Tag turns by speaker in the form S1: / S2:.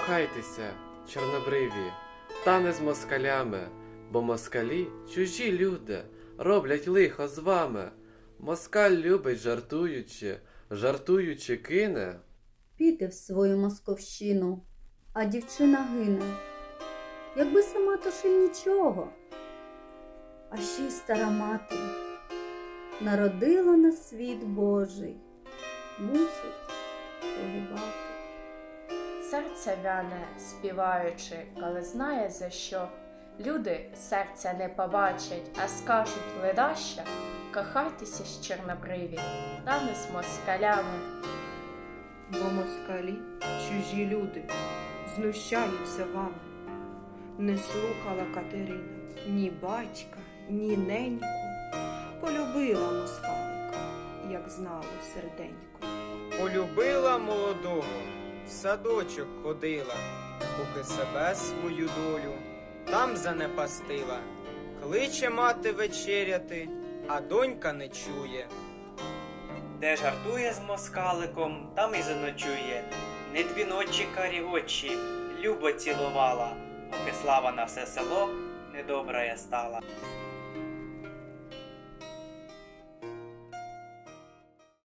S1: кохайтеся, чорнобриві, та не з москалями, бо москалі чужі люди, роблять лихо з вами. Москаль любить жартуючи, жартуючи кине.
S2: піде в свою московщину, а дівчина гине. Якби сама то ще нічого. А ще й стара мати народила на світ Божий, мусить погибати.
S3: Серце вяне, співаючи, коли знає за що. Люди серця не побачать, а скажуть ледаща, кохайтеся з чорнобриві, та не з москалями.
S4: Бо москалі чужі люди знущаються вами. Не слухала Катерина ні батька, ні неньку. Полюбила москалика, як знало серденько.
S5: Полюбила молодого, в садочок ходила, поки себе свою долю там занепастила. Кличе мати вечеряти, а донька не чує.
S6: Де жартує з москаликом, там і заночує. Не дві ночі карі очі, любо цілувала, поки слава на все село недобра я стала.